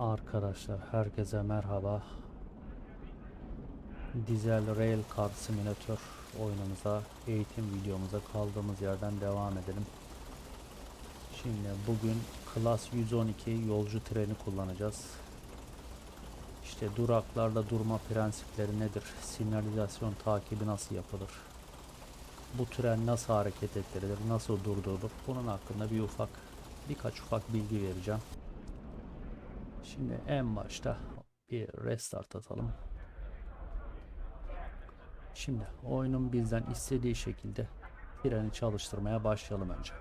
Arkadaşlar herkese merhaba. Dizel Rail Car Simulator oyunumuza, eğitim videomuza kaldığımız yerden devam edelim. Şimdi bugün Class 112 yolcu treni kullanacağız. İşte duraklarda durma prensipleri nedir? Sinyalizasyon takibi nasıl yapılır? Bu tren nasıl hareket ettirilir? Nasıl durdurulur? Bunun hakkında bir ufak birkaç ufak bilgi vereceğim. Şimdi en başta bir restart atalım. Şimdi oyunun bizden istediği şekilde treni çalıştırmaya başlayalım önce.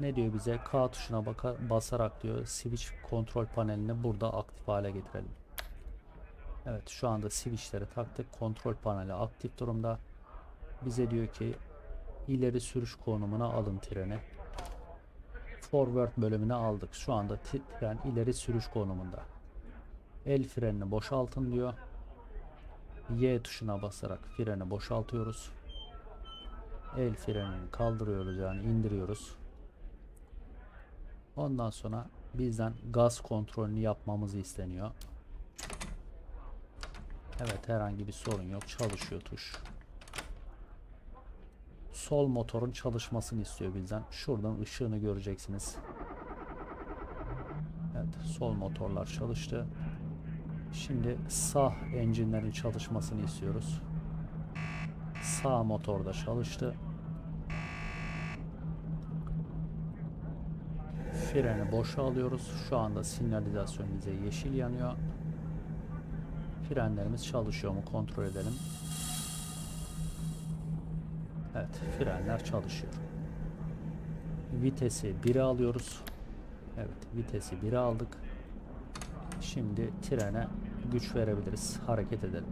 Ne diyor bize? K tuşuna baka, basarak diyor switch kontrol panelini burada aktif hale getirelim. Evet şu anda switchleri taktık. Kontrol paneli aktif durumda. Bize diyor ki ileri sürüş konumuna alın treni forward bölümüne aldık. Şu anda tren ileri sürüş konumunda. El frenini boşaltın diyor. Y tuşuna basarak freni boşaltıyoruz. El frenini kaldırıyoruz yani indiriyoruz. Ondan sonra bizden gaz kontrolünü yapmamızı isteniyor. Evet herhangi bir sorun yok. Çalışıyor tuş sol motorun çalışmasını istiyor bizden. Şuradan ışığını göreceksiniz. Evet, sol motorlar çalıştı. Şimdi sağ enjinlerin çalışmasını istiyoruz. Sağ motorda çalıştı. Freni boşa alıyoruz. Şu anda sinyalizasyon bize yeşil yanıyor. Frenlerimiz çalışıyor mu kontrol edelim. Frenler çalışıyor. Vitesi 1'e alıyoruz. Evet, vitesi 1'e aldık. Şimdi trene güç verebiliriz. Hareket edelim.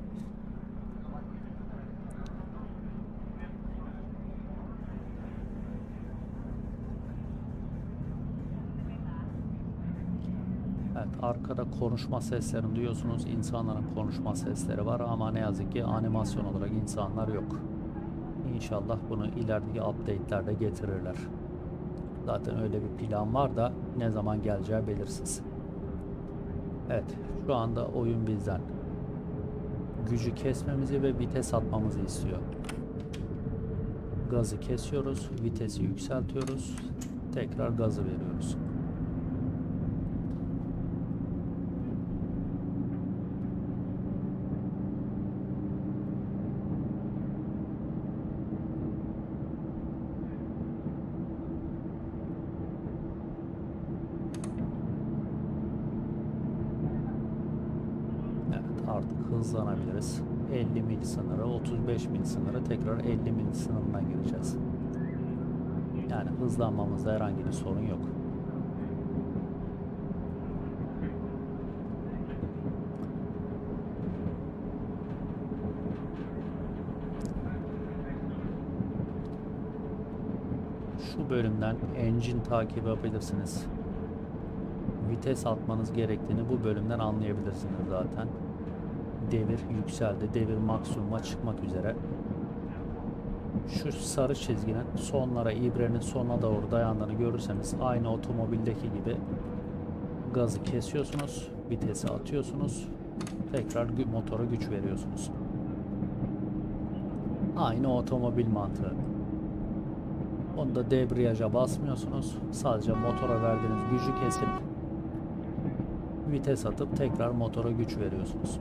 Evet, arkada konuşma seslerini duyuyorsunuz. İnsanların konuşma sesleri var ama ne yazık ki animasyon olarak insanlar yok. İnşallah bunu ilerideki update'lerde getirirler. Zaten öyle bir plan var da ne zaman geleceği belirsiz. Evet, şu anda oyun bizden gücü kesmemizi ve vites atmamızı istiyor. Gazı kesiyoruz, vitesi yükseltiyoruz, tekrar gazı veriyoruz. Evet artık hızlanabiliriz. 50 mil sınırı, 35 mil sınırı tekrar 50 mil sınırına gireceğiz. Yani hızlanmamızda herhangi bir sorun yok. Şu bölümden engine takip yapabilirsiniz vites atmanız gerektiğini bu bölümden anlayabilirsiniz zaten. Devir yükseldi. Devir maksimuma çıkmak üzere. Şu sarı çizginin sonlara, ibrenin sonuna doğru dayandığını görürseniz aynı otomobildeki gibi gazı kesiyorsunuz, vitesi atıyorsunuz, tekrar motora güç veriyorsunuz. Aynı otomobil mantığı. Onda debriyaja basmıyorsunuz. Sadece motora verdiğiniz gücü kesip vites atıp tekrar motora güç veriyorsunuz.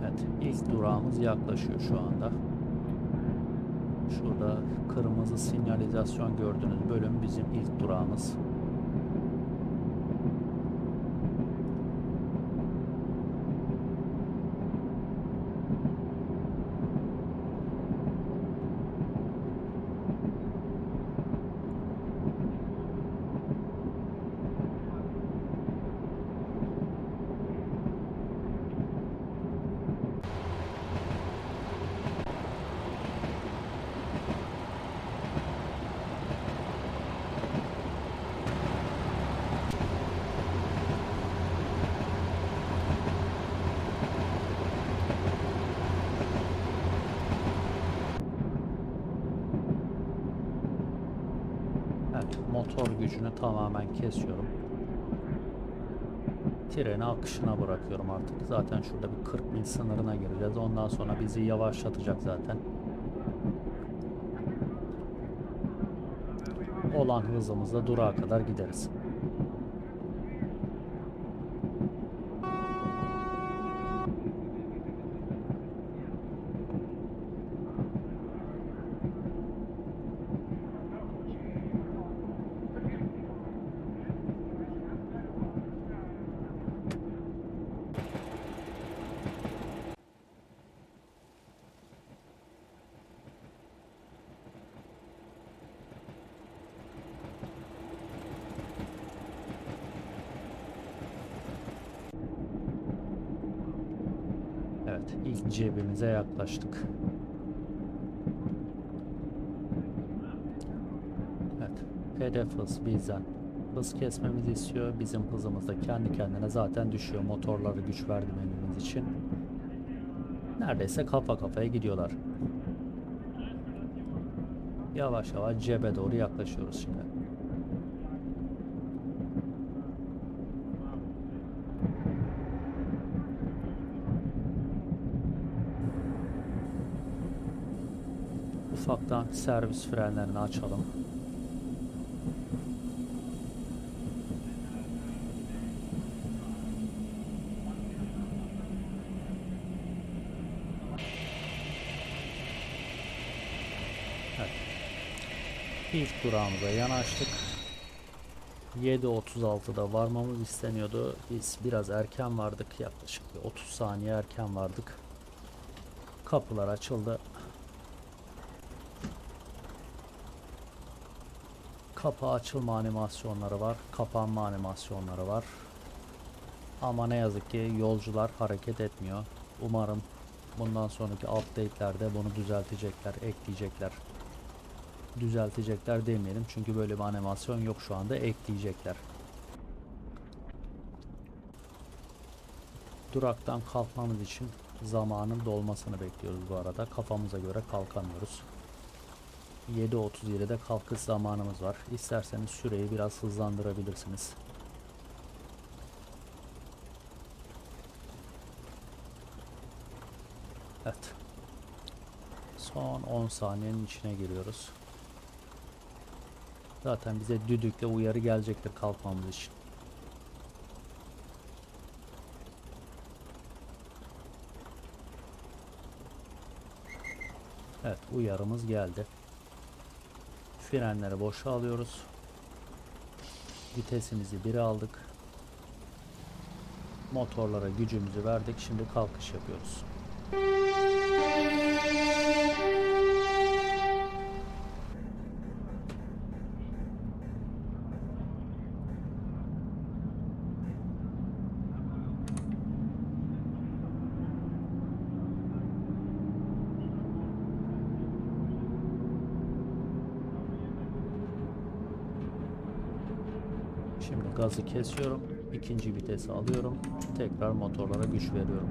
Evet, ilk durağımız yaklaşıyor şu anda. Şurada kırmızı sinyalizasyon gördüğünüz bölüm bizim ilk durağımız. Motor gücünü tamamen kesiyorum. Treni akışına bırakıyorum artık. Zaten şurada bir 40 mil sınırına gireceğiz. Ondan sonra bizi yavaşlatacak zaten. Olan hızımızla durağa kadar gideriz. Evet, ilk cebimize yaklaştık. Evet, hedef hız bizden hız kesmemizi istiyor. Bizim hızımız da kendi kendine zaten düşüyor motorları güç vermemiz için. Neredeyse kafa kafaya gidiyorlar. Yavaş yavaş cebe doğru yaklaşıyoruz şimdi. Ufaktan servis frenlerini açalım. İlk durağımıza yanaştık. 7.36'da varmamız isteniyordu. Biz biraz erken vardık. Yaklaşık bir 30 saniye erken vardık. Kapılar açıldı. Kapı açılma animasyonları var. Kapanma animasyonları var. Ama ne yazık ki yolcular hareket etmiyor. Umarım bundan sonraki update'lerde bunu düzeltecekler, ekleyecekler. Düzeltecekler demeyelim çünkü böyle bir animasyon yok şu anda ekleyecekler. Duraktan kalkmamız için zamanın dolmasını bekliyoruz bu arada. Kafamıza göre kalkamıyoruz. 7.37'de kalkış zamanımız var. İsterseniz süreyi biraz hızlandırabilirsiniz. Evet. Son 10 saniyenin içine giriyoruz. Zaten bize düdükle uyarı gelecektir kalkmamız için. Evet uyarımız geldi. Frenleri boşa alıyoruz. Vitesimizi 1'e aldık. Motorlara gücümüzü verdik. Şimdi kalkış yapıyoruz. Şimdi gazı kesiyorum. ikinci vitesi alıyorum. Tekrar motorlara güç veriyorum.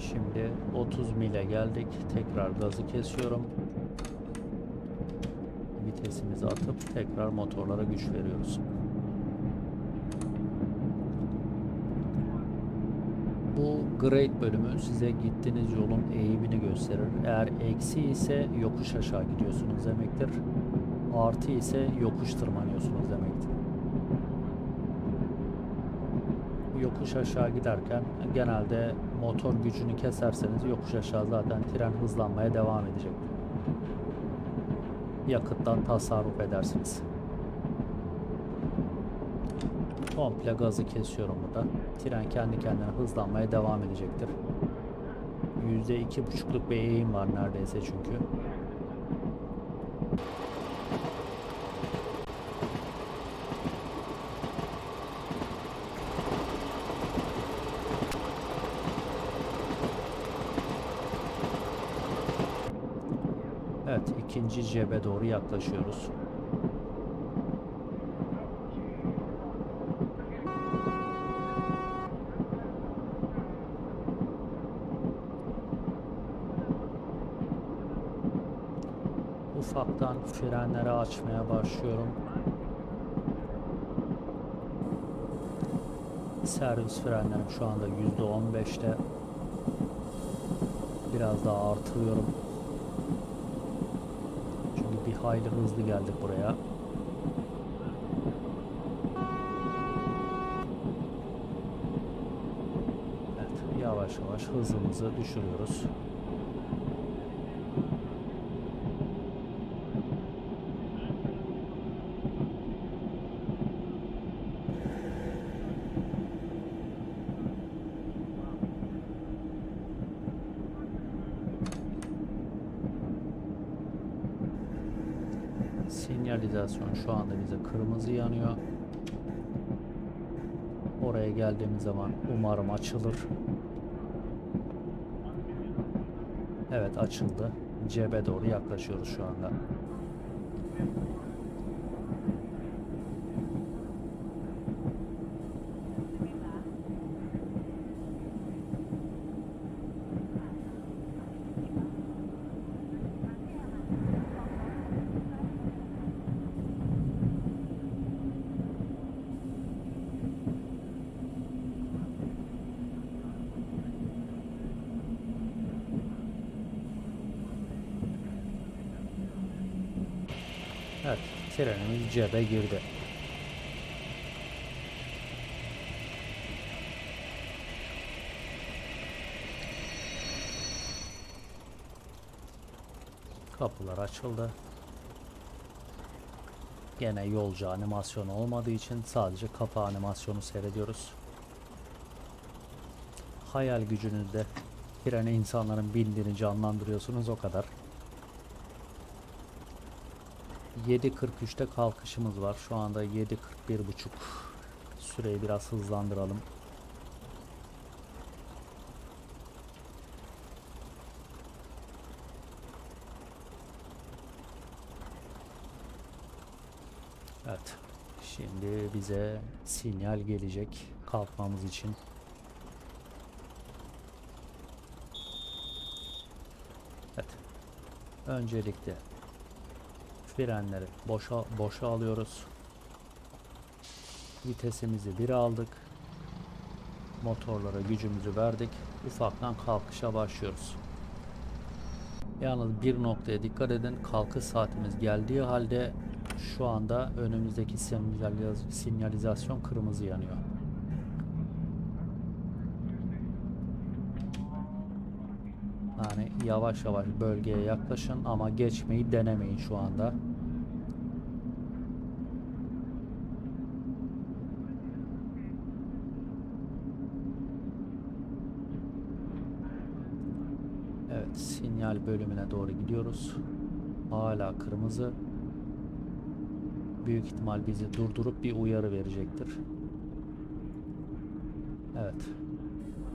Şimdi 30 mile geldik. Tekrar gazı kesiyorum. Vitesimizi atıp tekrar motorlara güç veriyoruz. Bu grade bölümü size gittiğiniz yolun eğimini gösterir. Eğer eksi ise yokuş aşağı gidiyorsunuz demektir. Artı ise yokuş tırmanıyorsunuz demektir. yokuş aşağı giderken genelde motor gücünü keserseniz yokuş aşağı zaten tren hızlanmaya devam edecek. Yakıttan tasarruf edersiniz. Komple gazı kesiyorum burada. Tren kendi kendine hızlanmaya devam edecektir. %2,5'luk bir eğim var neredeyse çünkü. İkinci cebe doğru yaklaşıyoruz. Ufaktan frenleri açmaya başlıyorum. Servis frenlerim şu anda %15'te. Biraz daha artırıyorum. Bir hayli hızlı geldik buraya. Evet, yavaş yavaş hızımızı düşürüyoruz. Sinyalizasyon şu anda bize kırmızı yanıyor. Oraya geldiğimiz zaman umarım açılır. Evet açıldı. Cebe doğru yaklaşıyoruz şu anda. Evet, cebe girdi. Kapılar açıldı. Gene yolcu animasyonu olmadığı için sadece kapı animasyonu seyrediyoruz. Hayal gücünüzde trene insanların bindiğini canlandırıyorsunuz o kadar. 7.43'te kalkışımız var. Şu anda 7.41.5. Süreyi biraz hızlandıralım. Evet. Şimdi bize sinyal gelecek kalkmamız için. Evet. Öncelikle frenleri boşa boşa alıyoruz. Vitesimizi bir aldık. Motorlara gücümüzü verdik. Ufaktan kalkışa başlıyoruz. Yalnız bir noktaya dikkat edin. Kalkış saatimiz geldiği halde şu anda önümüzdeki sinyaliz- sinyalizasyon kırmızı yanıyor. Yani yavaş yavaş bölgeye yaklaşın ama geçmeyi denemeyin şu anda. Evet, sinyal bölümüne doğru gidiyoruz. Hala kırmızı. Büyük ihtimal bizi durdurup bir uyarı verecektir. Evet.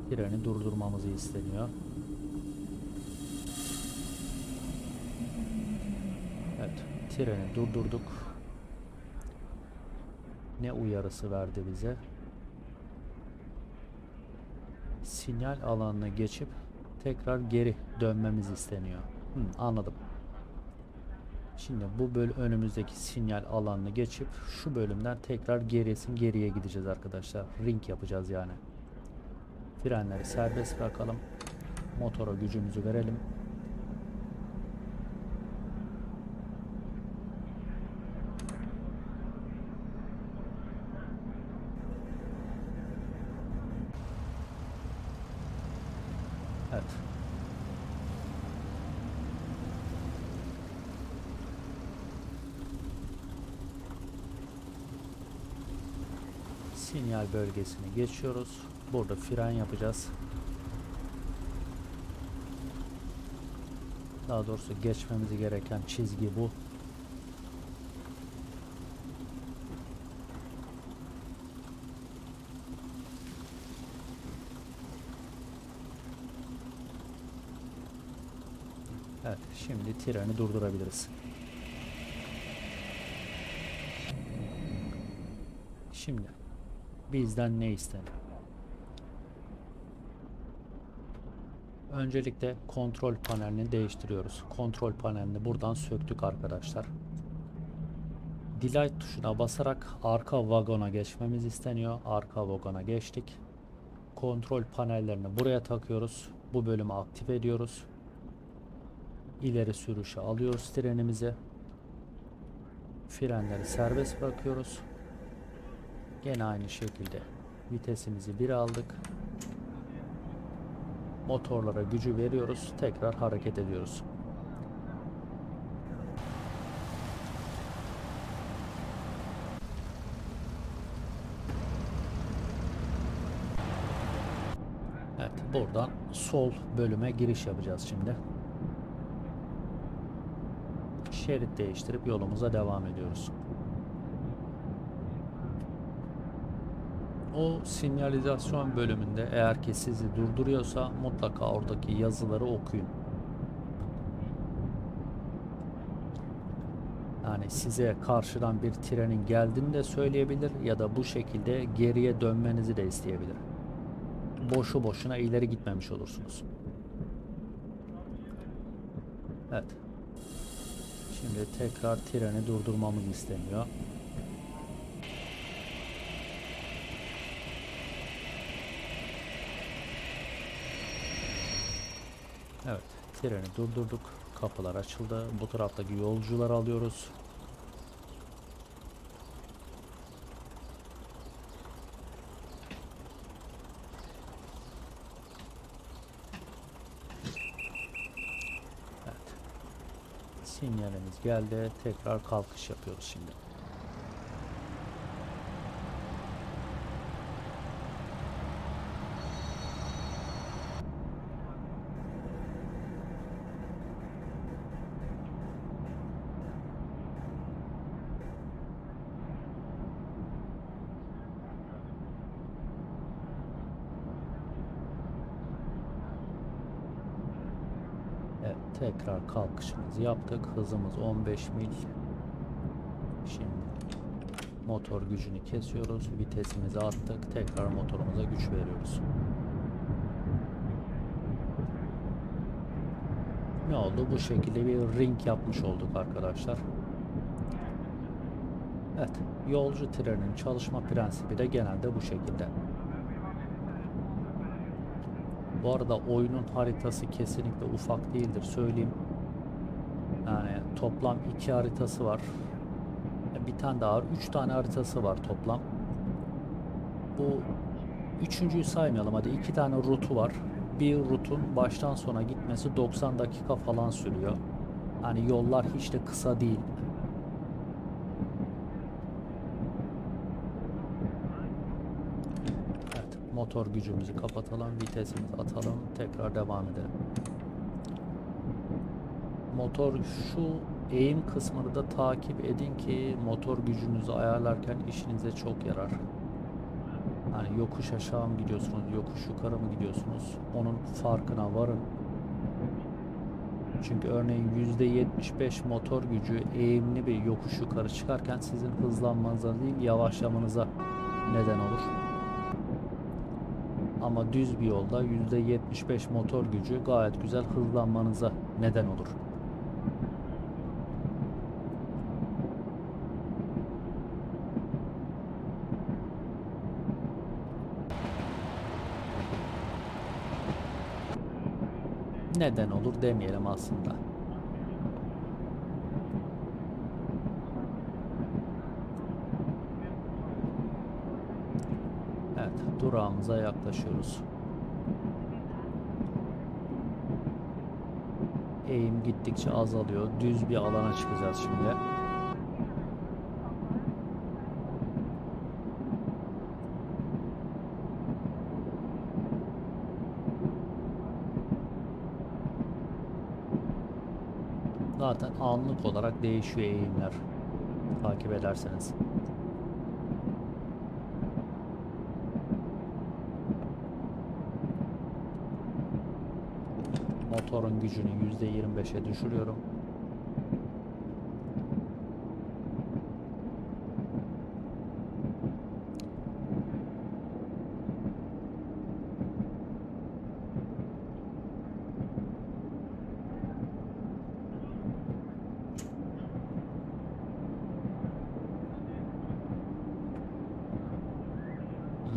Treni durdurmamızı isteniyor. Treni durdurduk. Ne uyarısı verdi bize? Sinyal alanını geçip tekrar geri dönmemiz isteniyor. Hı, anladım. Şimdi bu böl önümüzdeki sinyal alanını geçip şu bölümden tekrar gerisin geriye gideceğiz arkadaşlar. Ring yapacağız yani. Frenleri serbest bırakalım. Motora gücümüzü verelim. Evet. Sinyal bölgesini geçiyoruz. Burada fren yapacağız. Daha doğrusu geçmemiz gereken çizgi bu. Evet, şimdi treni durdurabiliriz. Şimdi bizden ne isteniyor? Öncelikle kontrol panelini değiştiriyoruz. Kontrol panelini buradan söktük arkadaşlar. Delete tuşuna basarak arka vagona geçmemiz isteniyor. Arka vagona geçtik. Kontrol panellerini buraya takıyoruz. Bu bölümü aktif ediyoruz. İleri sürüşe alıyoruz trenimizi. Frenleri serbest bırakıyoruz. Gene aynı şekilde vitesimizi bir aldık. Motorlara gücü veriyoruz. Tekrar hareket ediyoruz. Evet, buradan sol bölüme giriş yapacağız şimdi. Şerit değiştirip yolumuza devam ediyoruz. O sinyalizasyon bölümünde eğer ki sizi durduruyorsa mutlaka oradaki yazıları okuyun. Yani size karşıdan bir trenin geldiğini de söyleyebilir ya da bu şekilde geriye dönmenizi de isteyebilir. Boşu boşuna ileri gitmemiş olursunuz. Evet. Şimdi tekrar treni durdurmamız isteniyor. Evet, treni durdurduk. Kapılar açıldı. Bu taraftaki yolcuları alıyoruz. Evet. Sinyalimiz geldi. Tekrar kalkış yapıyoruz şimdi. Evet, tekrar kalkışımızı yaptık. Hızımız 15 mil. Şimdi motor gücünü kesiyoruz. Vitesimizi attık. Tekrar motorumuza güç veriyoruz. Ne oldu? Bu şekilde bir ring yapmış olduk arkadaşlar. Evet, yolcu trenin çalışma prensibi de genelde bu şekilde. Bu arada oyunun haritası kesinlikle ufak değildir söyleyeyim. Toplam iki haritası var. E, Bir tane daha var. Üç tane haritası var toplam. Bu üçüncüyü saymayalım hadi. iki tane rutu var. Bir rutun baştan sona gitmesi 90 dakika falan sürüyor. Yani yollar hiç de kısa değil. Evet, motor gücümüzü kapatalım, vitesimizi atalım, tekrar devam edelim. Motor şu eğim kısmını da takip edin ki motor gücünüzü ayarlarken işinize çok yarar. Yani yokuş aşağı mı gidiyorsunuz, yokuş yukarı mı gidiyorsunuz? Onun farkına varın. Çünkü örneğin %75 motor gücü eğimli bir yokuş yukarı çıkarken sizin hızlanmanıza değil yavaşlamanıza neden olur. Ama düz bir yolda %75 motor gücü gayet güzel hızlanmanıza neden olur. Neden olur demeyelim aslında. Evet, durağımıza yaklaşıyoruz. Eğim gittikçe azalıyor. Düz bir alana çıkacağız şimdi. Zaten anlık olarak değişiyor eğimler. Takip ederseniz. Motorun gücünü %25'e düşürüyorum.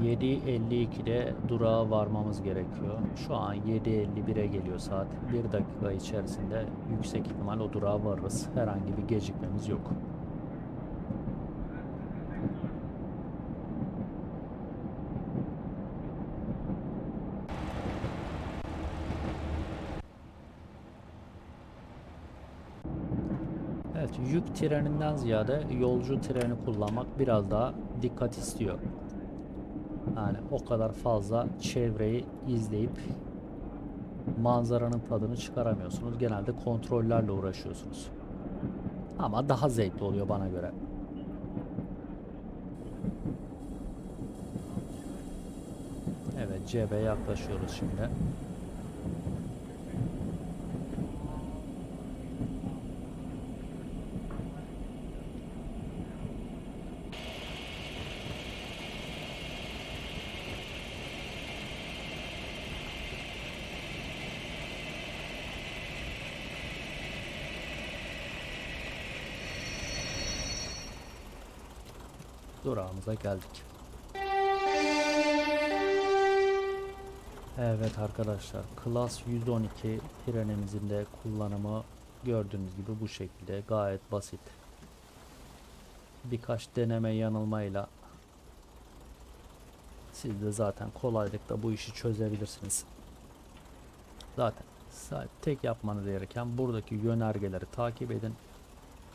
...7.52'de durağa varmamız gerekiyor. Şu an 7.51'e geliyor saat. Bir dakika içerisinde yüksek ihtimal o durağa varırız. Herhangi bir gecikmemiz yok. Evet, yük treninden ziyade yolcu treni kullanmak biraz daha dikkat istiyor. Yani o kadar fazla çevreyi izleyip manzaranın tadını çıkaramıyorsunuz. Genelde kontrollerle uğraşıyorsunuz. Ama daha zevkli oluyor bana göre. Evet, cebe yaklaşıyoruz şimdi. Durağımıza geldik. Evet arkadaşlar Class 112 trenimizin de kullanımı gördüğünüz gibi bu şekilde gayet basit. Birkaç deneme yanılmayla siz de zaten kolaylıkla bu işi çözebilirsiniz. Zaten tek yapmanız gereken buradaki yönergeleri takip edin.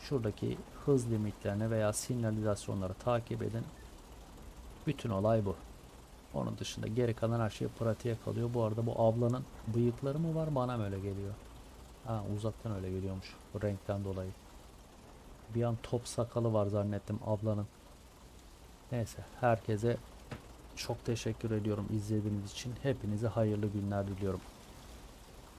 Şuradaki hız limitlerini veya sinyalizasyonları takip edin. Bütün olay bu. Onun dışında geri kalan her şey pratiğe kalıyor. Bu arada bu ablanın bıyıkları mı var bana mı öyle geliyor? Ha uzaktan öyle geliyormuş. Bu renkten dolayı. Bir an top sakalı var zannettim ablanın. Neyse herkese çok teşekkür ediyorum izlediğiniz için. Hepinize hayırlı günler diliyorum.